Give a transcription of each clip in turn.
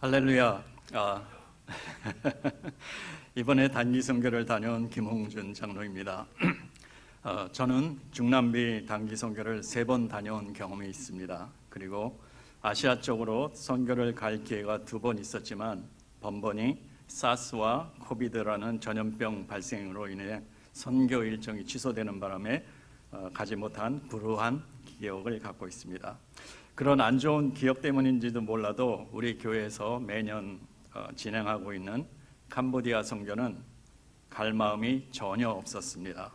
할렐루야. 아, 이번에 단기 선교를 다녀온 김홍준 장로입니다. 어, 저는 중남미 단기 선교를 세 번 다녀온 경험이 있습니다. 그리고 아시아 쪽으로 선교를 갈 기회가 두 번 있었지만 번번이 사스와 코비드라는 전염병 발생으로 인해 선교 일정이 취소되는 바람에 어, 가지 못한 불우한 기억을 갖고 있습니다. 그런 안 좋은 기억 때문인지도 몰라도 우리 교회에서 매년 어, 진행하고 있는 캄보디아 선교는 갈 마음이 전혀 없었습니다.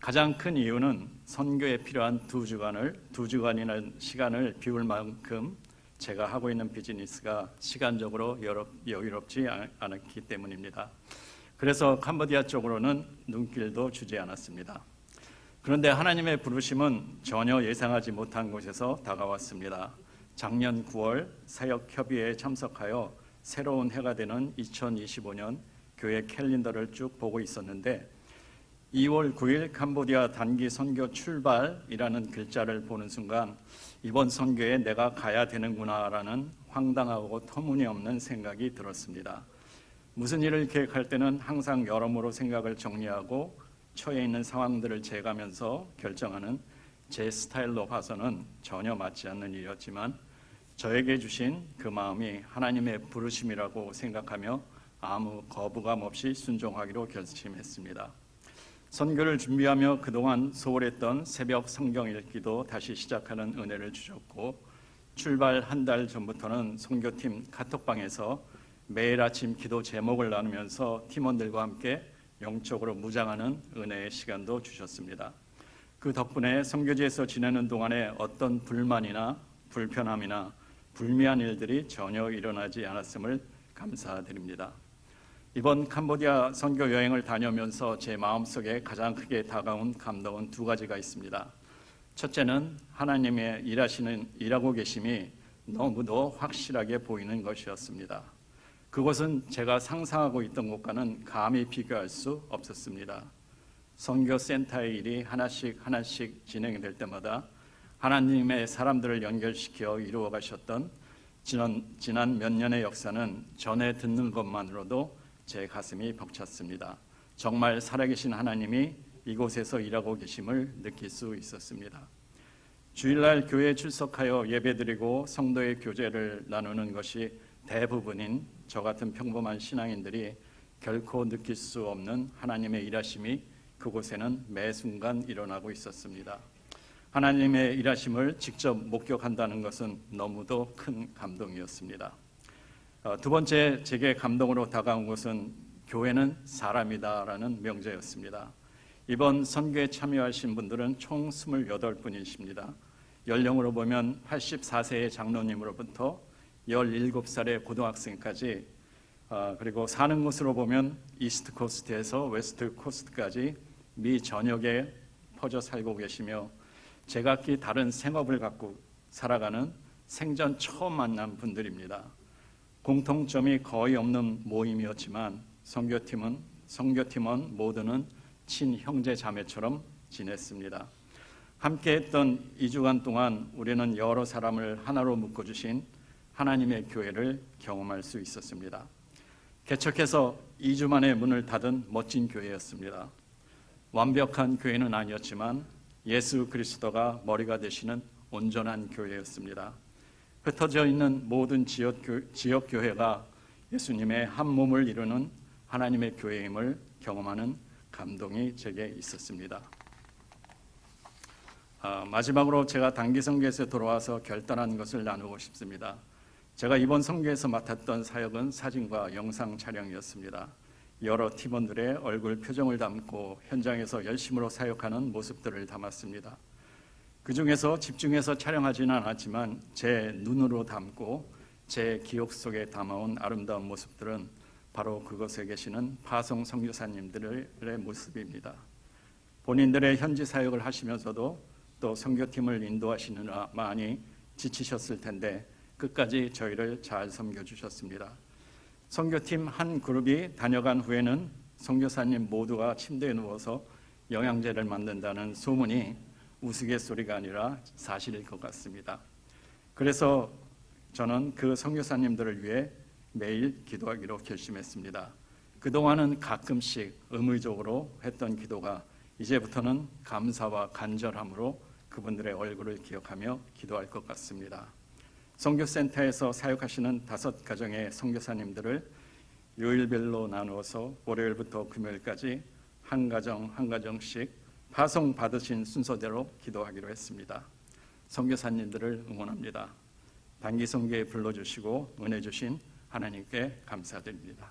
가장 큰 이유는 선교에 필요한 두 주간을 두 주간이나 시간을 비울 만큼 제가 하고 있는 비즈니스가 시간적으로 여유롭지 않- 않았기 때문입니다. 그래서 캄보디아 쪽으로는 눈길도 주지 않았습니다. 그런데 하나님의 부르심은 전혀 예상하지 못한 곳에서 다가왔습니다. 작년 9월 사역 협의회에 참석하여 새로운 해가 되는 2025년 교회 캘린더를 쭉 보고 있었는데 2월 9일 캄보디아 단기 선교 출발이라는 글자를 보는 순간 이번 선교에 내가 가야 되는구나라는 황당하고 터무니없는 생각이 들었습니다. 무슨 일을 계획할 때는 항상 여러모로 생각을 정리하고 처해 있는 상황들을 재가면서 결정하는 제 스타일로 봐서는 전혀 맞지 않는 일이었지만 저에게 주신 그 마음이 하나님의 부르심이라고 생각하며 아무 거부감 없이 순종하기로 결심했습니다. 선교를 준비하며 그동안 소홀했던 새벽 성경 읽기도 다시 시작하는 은혜를 주셨고 출발 한 달 전부터는 선교팀 카톡방에서 매일 아침 기도 제목을 나누면서 팀원들과 함께 영적으로 무장하는 은혜의 시간도 주셨습니다. 그 덕분에 선교지에서 지내는 동안에 어떤 불만이나 불편함이나 불미한 일들이 전혀 일어나지 않았음을 감사드립니다. 이번 캄보디아 선교 여행을 다녀오면서 제 마음속에 가장 크게 다가온 감동은 두 가지가 있습니다. 첫째는 하나님의 일하시는 일하고 계심이 너무도 확실하게 보이는 것이었습니다. 그곳은 제가 상상하고 있던 곳과는 감히 비교할 수 없었습니다. 선교 센터의 일이 하나씩 하나씩 진행될 때마다 하나님의 사람들을 연결시켜 이루어 가셨던 지난, 지난 몇 년의 역사는 전에 듣는 것만으로도 제 가슴이 벅찼습니다. 정말 살아계신 하나님이 이곳에서 일하고 계심을 느낄 수 있었습니다. 주일날 교회에 출석하여 예배드리고 성도의 교제를 나누는 것이 대부분인 저 같은 평범한 신앙인들이 결코 느낄 수 없는 하나님의 일하심이 그곳에는 매 순간 일어나고 있었습니다. 하나님의 일하심을 직접 목격한다는 것은 너무도 큰 감동이었습니다. 어, 두 번째 제게 감동으로 다가온 것은 교회는 사람이다라는 명제였습니다. 이번 선교에 참여하신 분들은 총 28분이십니다. 연령으로 보면 84세의 장로님으로부터 17살의 고등학생까지 어, 그리고 사는 곳으로 보면 이스트 코스트에서 웨스트 코스트까지 미 전역에 퍼져 살고 계시며 제각기 다른 생업을 갖고 살아가는 생전 처음 만난 분들입니다. 공통점이 거의 없는 모임이었지만 선교팀은 선교팀원 모두는 친형제 자매처럼 지냈습니다. 함께했던 2주간 동안 우리는 여러 사람을 하나로 묶어 주신 하나님의 교회를 경험할 수 있었습니다. 개척해서 2주 만에 문을 닫은 멋진 교회였습니다. 완벽한 교회는 아니었지만 예수 그리스도가 머리가 되시는 온전한 교회였습니다. 흩어져 있는 모든 지역, 교회가 예수님의 한 몸을 이루는 하나님의 교회임을 경험하는 감동이 제게 있었습니다. 아, 마지막으로 제가 단기 선교에서 돌아와서 결단한 것을 나누고 싶습니다. 제가 이번 선교에서 맡았던 사역은 사진과 영상 촬영이었습니다. 여러 팀원들의 얼굴 표정을 담고 현장에서 열심으로 사역하는 모습들을 담았습니다. 그 중에서 집중해서 촬영하지는 않았지만 제 눈으로 담고 제 기억 속에 담아온 아름다운 모습들은 바로 그곳에 계시는 파송 선교사님들의 모습입니다. 본인들의 현지 사역을 하시면서도 또 선교팀을 인도하시느라 많이 지치셨을 텐데 끝까지 저희를 잘 섬겨 주셨습니다. 선교팀 한 그룹이 다녀간 후에는 선교사님 모두가 침대에 누워서 영양제를 만든다는 소문이 우스갯소리가 아니라 사실일 것 같습니다. 그래서 저는 그 선교사님들을 위해 매일 기도하기로 결심했습니다. 그동안은 가끔씩 의무적으로 했던 기도가 이제부터는 감사와 간절함으로 그분들의 얼굴을 기억하며 기도할 것 같습니다. 선교센터에서 사역하시는 다섯 가정의 선교사님들을 요일별로 나누어서 월요일부터 금요일까지 한 가정 한 가정씩 파송 받으신 순서대로 기도하기로 했습니다. 선교사님들을 응원합니다. 단기 선교에 불러주시고 은혜 주신 하나님께 감사드립니다.